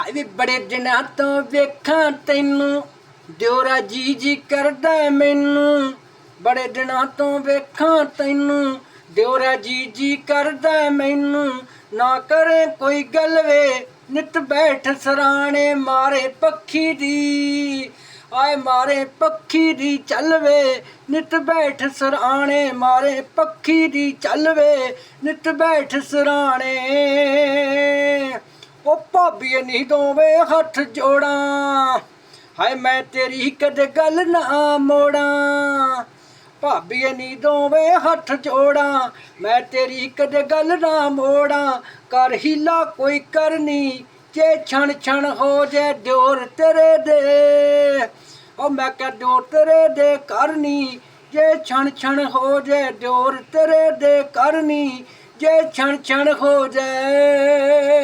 ਹਾਏ ਵੀ ਬੜੇ ਦਿਨਾਂ ਤੋਂ ਵੇਖਾਂ ਤੈਨੂੰ ਦਿਉਰਾ ਜੀ ਜੀ ਕਰਦਾ ਮੈਨੂੰ। ਬੜੇ ਦਿਨਾਂ ਤੋਂ ਵੇਖਾਂ ਤੈਨੂੰ ਦਿਉਰਾ ਜੀ ਜੀ ਕਰਦਾ ਮੈਨੂੰ। ਨਾ ਕਰੇ ਕੋਈ ਗੱਲ ਵੇ, ਨਿਤ ਬੈਠ ਸਰਾਣੇ ਮਾਰੇ ਪੱਖੀ ਦੀ। ਆਏ ਮਾਰੇ ਪੱਖੀ ਦੀ ਚੱਲਵੇ ਨਿਤ ਬੈਠ ਸਰਾਣੇ ਮਾਰੇ ਪੱਖੀ ਦੀ ਚੱਲਵੇ ਨਿਤ ਬੈਠ ਸਰਾਣੇ ਉਹ ਨਹੀਂ ਦੋਵੇਂ ਹੱਥ ਜੋੜਾਂ। ਹਾਏ ਮੈਂ ਤੇਰੀ ਕਦੇ ਗੱਲ ਨਾ ਮੋੜਾਂ। ਭਾਬੀ ਨਹੀਂ ਦੋਵੇਂ ਹੱਥ ਜੋੜਾਂ, ਮੈਂ ਤੇਰੀ ਕਦੇ ਗੱਲ ਨਾ ਮੋੜਾਂ। ਕਰ ਹੀਲਾ ਕੋਈ ਕਰਨੀ, ਜੇ ਛਣ ਛਣ ਹੋ ਜੇ ਦਿਓਰ ਤੇਰੇ ਦੇ। ਉਹ ਮੈਂ ਕਹ ਦਿਓਰ ਤੇਰੇ ਦੇ ਕਰਨੀ, ਜੇ ਛਣ ਛਣ ਹੋ ਜੇ ਦਿਓਰ ਤੇਰੇ ਦੇ ਕਰਨੀ, ਜੇ ਛਣ ਛਣ ਹੋ ਜਾਏ